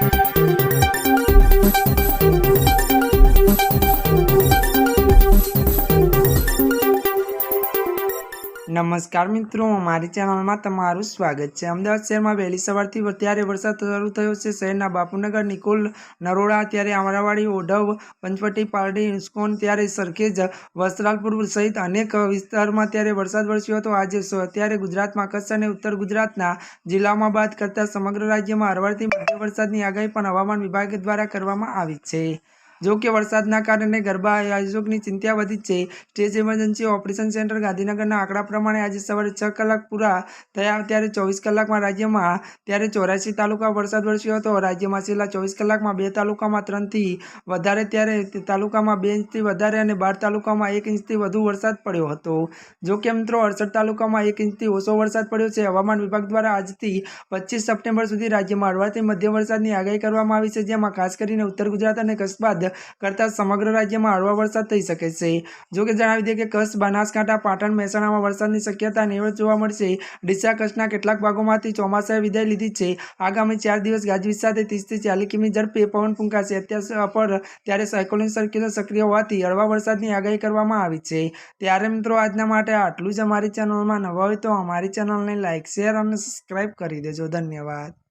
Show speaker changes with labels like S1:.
S1: Thank you. નમસ્કાર મિત્રો, મારી ચેનલમાં તમારું સ્વાગત છે. અમદાવાદ શહેરમાં વહેલી સવારથી અત્યારે વરસાદ શરૂ થયો છે. શહેરના બાપુનગર, નિકોલ, નરોડા ત્યારે અમરાવાડી ઓઢવ, પંચવટી, પારડી, ઇસ્કોન ત્યારે સરખેજ, વસ્ત્રાલપુર સહિત અનેક વિસ્તારમાં ત્યારે વરસાદ વરસ્યો હતો. આજે અત્યારે ગુજરાતમાં કચ્છ અને ઉત્તર ગુજરાતના જિલ્લાઓમાં બાદ કરતાં સમગ્ર રાજ્યમાં હળવાથી મધ્ય વરસાદની આગાહી પણ હવામાન વિભાગ દ્વારા કરવામાં આવી છે. જો કે વરસાદના કારણે ગરબા આયોજકની ચિંતા વધી છે. સ્ટેજ ઇમરજન્સી ઓપરેશન સેન્ટર ગાંધીનગરના આંકડા પ્રમાણે આજે સવારે છ કલાક પૂરા થયા ત્યારે ચોવીસ કલાકમાં રાજ્યમાં, ત્યારે ચોરાસી તાલુકા વરસાદ વરસ્યો હતો. રાજ્યમાં છેલ્લા ચોવીસ કલાકમાં બે તાલુકામાં ત્રણથી વધારે, ત્યારે તાલુકામાં બે ઇંચથી વધારે અને બાર તાલુકામાં એક ઇંચથી વધુ વરસાદ પડ્યો હતો. જો કે મિત્રો, અડસઠ તાલુકામાં એક ઇંચથી ઓછો વરસાદ પડ્યો છે. હવામાન વિભાગ દ્વારા આજથી પચીસ સપ્ટેમ્બર સુધી રાજ્યમાં હળવાથી મધ્યમ વરસાદની આગાહી કરવામાં આવી છે, જેમાં ખાસ કરીને ઉત્તર ગુજરાત અને કચ્છ બાદ કરતાં સમગ્ર રાજ્યમાં હળવા વરસાદ થઈ શકે છે. જો કે જણાવી દઈએ કે કચ્છ, બનાસકાંઠા, પાટણ, મહેસાણામાં વરસાદની શક્યતા નેવળ જોવા મળશે. ડીસા કચ્છના કેટલાક ભાગોમાંથી ચોમાસાએ વિદાય લીધી છે. આગામી ચાર દિવસ ગાજવીજ સાથે ત્રીસથી ચાલીસ કિમી ઝડપે પવન ફૂંકાશે. અત્યાર પર ત્યારે સાયકોલિન સર્ક્યુલર સક્રિય હોવાથી હળવા વરસાદની આગાહી કરવામાં આવી છે. ત્યારે મિત્રો આજના માટે આટલું જ અમારી ચેનલમાં નવા હોય તો અમારી ચેનલને લાઇક શેર અને સબસ્ક્રાઈબ કરી દેજો. ધન્યવાદ.